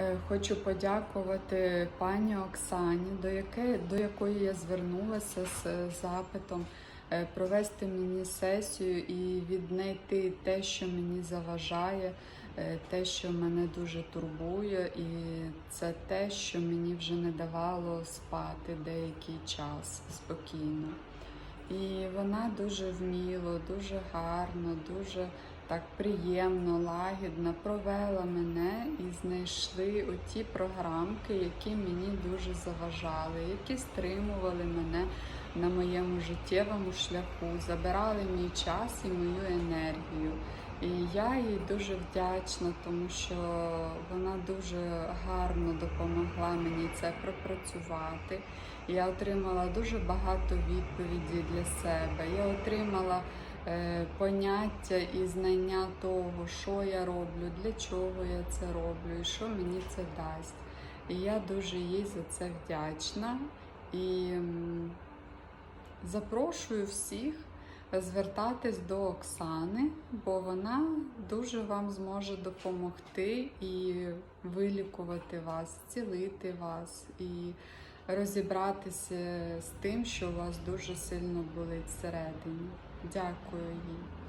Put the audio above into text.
Е, Хочу подякувати пані Оксані, до якої, до якої я звернулася з е, запитом е, провести мені сесію і віднайти те, що мені заважає, те, що мене дуже турбує, і це те, що мені вже не давало спати деякий час спокійно. І вона дуже вміло, дуже гарно, дуже так приємно, лагідно провела мене знайшли оті програмки, які мені дуже заважали, які стримували мене на моєму життєвому шляху, забирали мій час і мою енергію. І я їй дуже вдячна, тому що вона дуже гарно допомогла мені це пропрацювати. Я отримала дуже багато відповідей для себе. Я отримала поняття і знання того, що я роблю, для чого я це роблю і що мені це дасть. І я дуже їй за це вдячна. І запрошую всіх звертатись до Оксани, бо вона дуже вам зможе допомогти і вилікувати вас, зцілити вас і розібратися з тим, що у вас дуже сильно болить всередині. Дякую їй.